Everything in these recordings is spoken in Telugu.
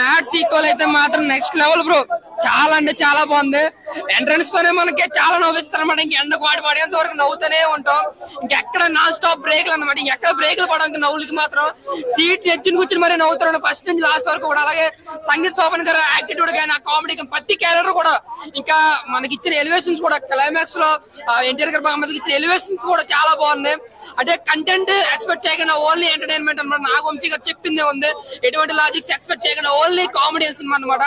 బ్యాడ్ సీక్వల్ అయితే మాత్రం నెక్స్ట్ లెవెల్ బ్రో చాలా అంటే చాలా బాగుంది. ఎంట్రన్స్ తోనే మనకి చాలా నవ్విస్తారు అనమాట ఇంక ఎండ వాడి పడేంత వరకు నవ్వుతూనే ఉంటాం. ఇంకెక్కడ నాన్ స్టాప్ బ్రేక్లు అనమాట ఇంకెక్కడ బ్రేక్లు పడడానికి నవ్వులకి మాత్రం. సీట్ ఎచ్చిన కూర్చుని మరీ నవ్వుతున్నాడు ఫస్ట్ నుంచి లాస్ట్ వరకు కూడా. అలాగే సంగీత్ శోభన్ గారు యాటిట్యూడ్ కానీ ఆ కామెడీ ప్రతి క్యారెక్టర్ కూడా ఇంకా మనకి ఇచ్చిన ఎలివేషన్స్ కూడా క్లైమాక్స్లో ఎన్టీఆర్ గారు బాగా ఇచ్చిన ఎలివేషన్స్ కూడా చాలా బాగున్నాయి. అంటే కంటెంట్ ఎక్స్పెక్ట్ చేయకుండా ఓన్లీ ఎంటర్టైన్మెంట్ అనమాట నాగవంశీ గారు చెప్పిందే ఉంది. ఎటువంటి లాజిక్స్ ఎక్స్పెక్ట్ చేయకుండా ఓన్లీ కామెడీ సినిమా అనమాట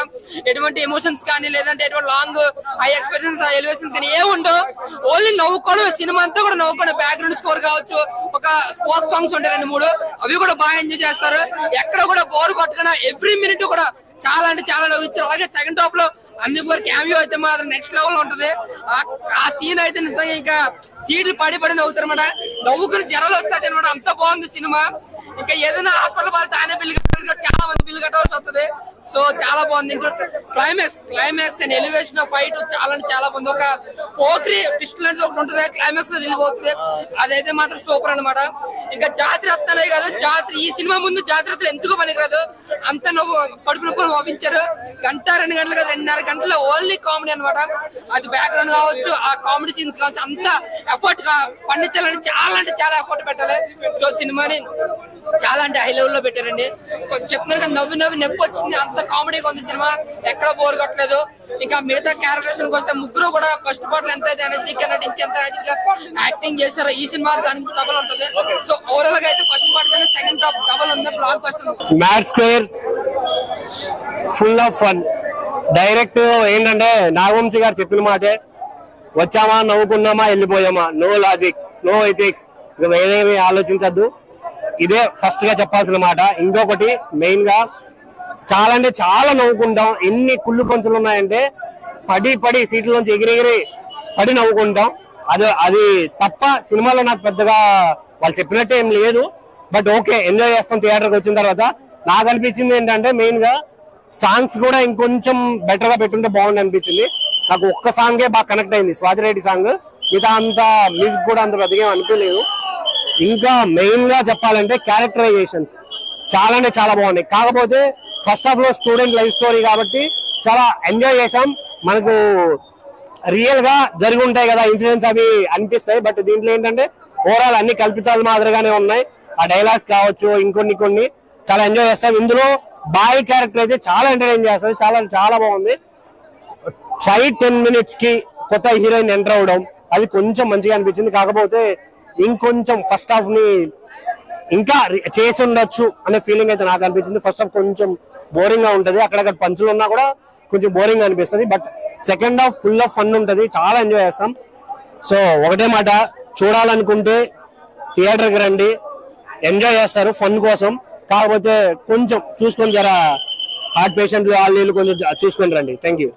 ఎటువంటి ఎమోషన్స్ కానీ లేదంటే ఎటువంటి లాంగ్ హై ఎక్స్ప్రెషన్స్ ఎలివేషన్స్ కానీ ఏ ఉండవు. ఓన్లీ నవ్వుకోవడం సినిమా అంతా కూడా నవ్వుకోవడం బ్యాక్గ్రౌండ్ స్కోర్ కావచ్చు ఒక స్పోర్ట్స్ సాంగ్స్ ఉంటాయి రెండు మూడు అవి కూడా బాగా ఎంజాయ్ చేస్తారు. ఎక్కడ కూడా బోర్ కొట్టకుండా ఎవ్రీ మినిట్ కూడా చాలా అంటే చాలా నవ్వించారు అలాగే సెకండ్ టాప్లో అన్ని గారి క్యామియో అయితే మాత్రం నెక్స్ట్ లెవెల్ ఉంటది. ఆ- సీన్ అయితే నిజంగా ఇంకా సీట్లు పడి పడి నవ్వుతారు అనమాట నవ్వుకుని జనాలు వస్తాయి అనమాట అంత బాగుంది సినిమా. ఇంకా ఏదైనా హాస్పిటల్ వాళ్ళు తానే బిల్లు కట్టాలి చాలా మంది బిల్లు కట్టవలసి వస్తుంది. సో చాలా బాగుంది. Climax climax and elevation fight చాలా అంటే చాలా బాగుంది. ఒక పోత్రి పిస్టల్ అనేది ఒకటి ఉంటుంది క్లైమాక్స్లో రిలీవ్ అవుతుంది అదైతే మాత్రం సూపర్ అన్నమాట. ఇంకా జాతర అత్తనే కాదు జాతర ఈ సినిమా ముందు జాతర ఎందుకు పనికిరాదు? అంత నవ్వు కడుపు నొప్పి నవ్వించారు. గంట రెండు గంటలు కాదు రెండున్నర గంటల ఓన్లీ కామెడీ అన్నమాట. అది బ్యాక్గ్రౌండ్ కావచ్చు ఆ కామెడీ సీన్స్ కావచ్చు అంత ఎఫర్ట్ పండించాలని చాలా అంటే చాలా ఎఫర్ట్ పెట్టాలి. సో సినిమాని చాలా అంటే హై లెవెల్లో పెట్టారండి. చెప్తున్నారు నవ్వి నవ్వి నొప్పి వచ్చింది. అంత కామెడీగా ఉంది సినిమా. ఎక్కడ బోర్ కొట్టలేదు. ఇంకా మిగతా క్యారెక్టర్స్కి వస్తే ముగ్గురు కూడా ఫస్ట్ పార్ట్ ఎంత అయితే ఎనర్జెటిక్ నటించి ఎంత ఎనర్జెటిక్ యాక్టింగ్ చేశారో ఈ సినిమా దానికి డబల్ ఉంటుంది. సో ఓవరాల్గా అయితే ఫస్ట్ పార్ట్ కన్నా సెకండ్ టాప్ డబల్ ఉంది. Blockbuster Mad square full of fun direct ఏంటంటే నాగవంశీ గారు చెప్పిన మాటే వచ్చామా నవ్వుకున్నామా వెళ్ళిపోయామా? నో లాజిక్స్ నో ఎథిక్స్ ఇక వేరేవి ఆలోచించద్దు. ఇదే ఫస్ట్గా చెప్పాల్సిన మాట. ఇంకొకటి మెయిన్గా చాలా అంటే చాలా నవ్వుకుంటాం. ఎన్ని కుళ్ళు పంచులు ఉన్నాయంటే పడి పడి సీట్ల నుంచి ఎగిరెగిరి పడి నవ్వుకుంటాం. అది అది తప్ప సినిమాలో నాకు పెద్దగా వాళ్ళు చెప్పినట్టే ఏం లేదు. బట్ ఓకే ఎంజాయ్ చేస్తాం థియేటర్కి వచ్చిన తర్వాత. నాకు అనిపించింది ఏంటంటే మెయిన్గా సాంగ్స్ కూడా ఇంకొంచెం బెటర్గా పెట్టుంటే బాగుంది అనిపించింది. నాకు ఒక్క సాంగే బాగా కనెక్ట్ అయింది. స్వాతిరెడ్డి సాంగ్ మిగతా అంత మ్యూజిక్ కూడా అంత పెద్దగా అనిపించలేదు. ఇంకా మెయిన్గా చెప్పాలంటే క్యారెక్టరైజేషన్స్ చాలా అంటే చాలా బాగున్నాయి. కాకపోతే ఫస్ట్ హాఫ్లో స్టూడెంట్ లైఫ్ స్టోరీ కాబట్టి చాలా ఎంజాయ్ చేసాం మనకు రియల్గా జరిగి ఉంటాయి కదా ఇన్సిడెంట్స్ అవి అనిపిస్తాయి. బట్ దీంట్లో ఏంటంటే ఓవరాల్ అన్ని కల్పితాలు మాదిరిగానే ఉన్నాయి. ఆ డైలాగ్స్ కావచ్చు ఇంకొన్ని కొన్ని చాలా ఎంజాయ్ చేస్తాం. ఇందులో బాయ్ క్యారెక్టర్ అయితే చాలా ఎంటర్టైన్ చేస్తుంది. చాలా చాలా బాగుంది. ఫైవ్ టెన్ మినిట్స్కి కొత్త హీరోయిన్ ఎంటర్ అవడం అది కొంచెం మంచిగా అనిపించింది. కాకపోతే ఇంకొంచెం ఫస్ట్ హాఫ్ని ఇంకా రి- చేసి ఉండొచ్చు అనే ఫీలింగ్ అయితే నాకు అనిపించింది. ఫస్ట్ హాఫ్ కొంచెం బోరింగ్గా ఉంటది. అక్కడక్కడ పంచులు ఉన్నా కూడా కొంచెం బోరింగ్ అనిపిస్తుంది. But second half full of fun ఉంటది. చాలా ఎంజాయ్ చేస్తాం. సో ఒకటే మాట. చూడాలనుకుంటే థియేటర్కి రండి. ఎంజాయ్ చేస్తారు ఫన్ కోసం. కాకపోతే కొంచెం చూసుకొని జర హార్ట్ పేషెంట్లు వాళ్ళు కొంచెం చూసుకొని రండి. థ్యాంక్ యూ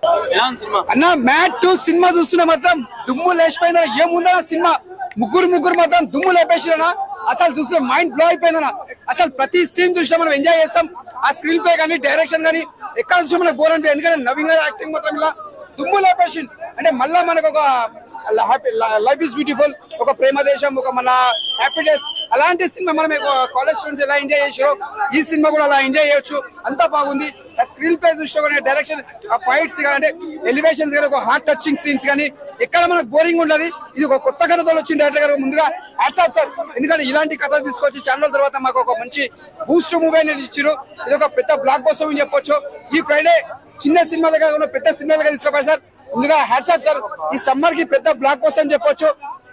అన్న మ్యాట్ టూ సినిమా చూస్తున్నా మాత్రం దుమ్ము లేచిపోయిందా ఏముందా సినిమా? ముగ్గురు ముగ్గురు మాత్రం దుమ్ము లేపేసినా అసలు చూస్తే మైండ్ బ్లో అయిపోయిందన్న. అసలు ప్రతి సీన్ చూసినా మనం ఎంజాయ్ చేస్తాం. ఆ స్క్రీన్ ప్లే కానీ డైరెక్షన్ కానీ ఎక్కడ చూసినా మనకు బోర్ అంటే ఎందుకంటే నవీన్ గారి యాక్టింగ్ మాత్రం ఇలా దుమ్ము లేపేసి అంటే మళ్ళా మనకు ఒక హ్యాపీ లైఫ్ ఇస్ బ్యూటిఫుల్ ఒక ప్రేమ దేశం ఒక మన హ్యాపీనెస్ అలాంటి సినిమా మనం కాలేజ్ స్టూడెంట్స్ ఎలా ఎంజాయ్ చేసారో ఈ సినిమా కూడా అలా ఎంజాయ్ చేయొచ్చు. అంతా బాగుంది. ఆ స్క్రీన్ ప్లే చూస్తే డైరెక్షన్ ఆ ఫైట్స్ కానీ అంటే ఎలివేషన్స్ కానీ ఒక హార్ట్ టచింగ్ సీన్స్ కానీ ఎక్కడ మనకు బోరింగ్ ఉండదు. ఇది ఒక కొత్త కథతో వచ్చింది డైరెక్టర్ గారు ముందుగా. హ్యాట్సాప్ సార్ ఎందుకంటే ఇలాంటి కథలు తీసుకొచ్చి ఛానల్ తర్వాత మాకు ఒక మంచి బూస్ట్ మూవీ అనేది ఇచ్చారు ఇది ఒక పెద్ద బ్లాక్ బస్టర్ అని చెప్పొచ్చు. ఈ ఫ్రైడే చిన్న సినిమాలు కాకుండా పెద్ద సినిమాలు తీసుకోవాలి సార్. ముందుగా హ్యాట్సాప్ సార్ ఈ సమ్మర్కి పెద్ద బ్లాక్ బస్టర్ అని చెప్పొచ్చు.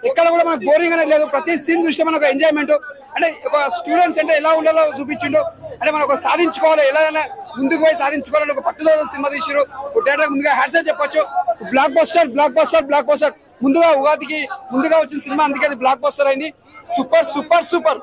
ఎక్కడ కూడా మనకు బోరింగ్ అనేది లేదు. ప్రతి సీన్ చూస్తే మనకు ఎంజాయ్మెంట్ అంటే ఒక స్టూడెంట్స్ అంటే ఎలా ఉండాలో చూపించిండు. అంటే మనం ఒక సాధించుకోవాలి. ఎలా ముందుకు పోయి సాధించుకోవాలని ఒక పట్టుదల సినిమా తీసిరు డైరెక్టర్ ముందుగా హ్యాట్సాప్ చెప్పొచ్చు. Blockbuster blockbuster blockbuster ముందుగా ఉగాదికి ముందుగా వచ్చిన సినిమా అందుకే అది బ్లాక్ బస్టర్ అయింది. Super super super.